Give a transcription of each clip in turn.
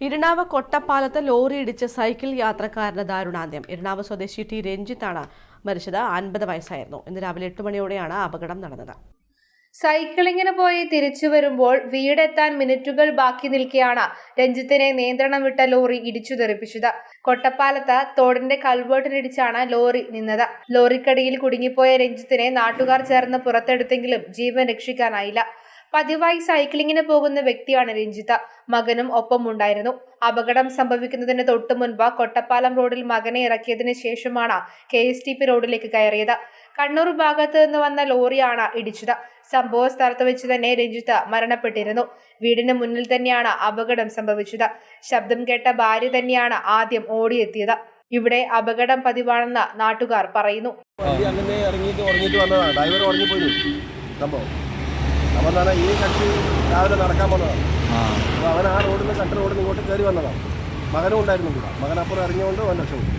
ഇരിണാവ് കൊട്ടപ്പാലത്ത് ലോറി ഇടിച്ച് സൈക്കിൾ യാത്രക്കാരന് ദാരുണാന്ത്യം. ഇരിണാവ് സ്വദേശി ടി. രഞ്ജിത്താണ് മരിച്ചത്. അൻപത് വയസ്സായിരുന്നു. ഇന്ന് രാവിലെ എട്ട് മണിയോടെയാണ് അപകടം നടന്നത്. സൈക്കിളിങ്ങിന് പോയി തിരിച്ചു വരുമ്പോൾ വീടെത്താൻ മിനിറ്റുകൾ ബാക്കി നിൽക്കെയാണ് രഞ്ജിത്തിനെ നിയന്ത്രണം വിട്ട ലോറി ഇടിച്ചു തെറിപ്പിച്ചത്. കൊട്ടപ്പാലത്ത് തോടിന്റെ കൽവേട്ടിനിടിച്ചാണ് ലോറി നിന്നത്. ലോറിക്കടിയിൽ കുടുങ്ങിപ്പോയ രഞ്ജിത്തിനെ നാട്ടുകാർ ചേർന്ന് പുറത്തെടുത്തെങ്കിലും ജീവൻ രക്ഷിക്കാനായില്ല. പതിവായി സൈക്ലിങ്ങിന് പോകുന്ന വ്യക്തിയാണ് രഞ്ജിത. മകനും ഒപ്പം ഉണ്ടായിരുന്നു. അപകടം സംഭവിക്കുന്നതിന് തൊട്ടു മുൻപ് കൊട്ടപ്പാലം റോഡിൽ മകനെ ഇറക്കിയതിനു ശേഷമാണ് കെ എസ് ടി പി റോഡിലേക്ക് കയറിയത്. കണ്ണൂർ ഭാഗത്ത് നിന്ന് വന്ന ലോറിയാണ് ഇടിച്ചത്. സംഭവ സ്ഥലത്ത് വെച്ച് തന്നെ രഞ്ജിത്ത് മരണപ്പെട്ടിരുന്നു. വീടിന് മുന്നിൽ തന്നെയാണ് അപകടം സംഭവിച്ചത്. ശബ്ദം കേട്ട ഭാര്യ തന്നെയാണ് ആദ്യം ഓടിയെത്തിയത്. ഇവിടെ അപകടം പതിവാണെന്ന് നാട്ടുകാർ പറയുന്നു. അങ്ങനെ ഇറങ്ങിയിട്ട് ഉറങ്ങിയിട്ട് വന്നതാണ് ഡ്രൈവർ ഉറങ്ങിപ്പോയി. സംഭവം. അപ്പം എന്താണ് ഈ കക്ഷി രാവിലെ നടക്കാൻ വന്നതാണ് അപ്പോൾ അവൻ ആ റോഡിൽ നിന്ന് കട്ട റോഡിൽ നിന്ന് ഇങ്ങോട്ട് കയറി വന്നതാണ് മകനും ഉണ്ടായിരുന്നു കൂടെ. മകൻ അപ്പുറം ഇറങ്ങിയോണ്ട് അവൻ രക്ഷപ്പെട്ടു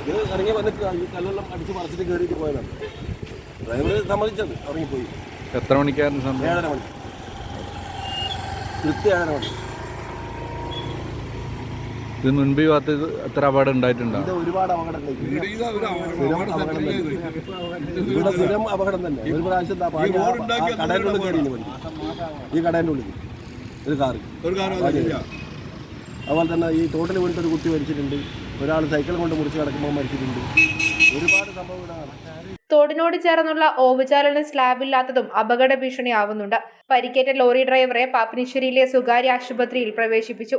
അത് ഇറങ്ങി വന്നിട്ട് ഈ കല്ലെല്ലാം അടിച്ച് പറിച്ചിട്ട് കയറിയിട്ട് പോയതാണ്. ഡ്രൈവർ സമ്മതിച്ചത്. ഇറങ്ങിപ്പോയി. എത്ര മണിക്കായിരുന്നു ഏഴര മണി. കൃത്യ ഏഴര മണി. ഇത് മുൻപ് ഈ ഭാഗത്ത് ഇത് എത്ര അപകടം ഉണ്ടായിട്ടുണ്ടോ? ഇത് ഒരുപാട് അപകടം ഇവിടെ സ്ഥിരം അപകടം തന്നെ. ഒരു പ്രാവശ്യം ദാ ഭാര്യ ആ കടേന്റെ ഉള്ളിൽ കയറിയില്ല വണ്ടി ഈ കടേന്റെ ഉള്ളിൽ. ഒരു കാറ്. അതുപോലെ തന്നെ ഈ തോട്ടിൽ വീണിട്ട് ഒരു കുട്ടി മരിച്ചിട്ടുണ്ട്. ഒരാൾ സൈക്കിൾ കൊണ്ട് മുറിച്ച് കിടക്കുമ്പോൾ മരിച്ചിട്ടുണ്ട്. ഒരുപാട് സംഭവം ഇവിടെ നടക്കും. തോടിനോട് ചേർന്നുള്ള ഓവുചാലിന് സ്ലാബില്ലാത്തതും അപകട ഭീഷണിയാവുന്നുണ്ട്. പരിക്കേറ്റ ലോറി ഡ്രൈവറെ പാപ്പിനിശ്ശേരിയിലെ സ്വകാര്യ ആശുപത്രിയിൽ പ്രവേശിപ്പിച്ചു.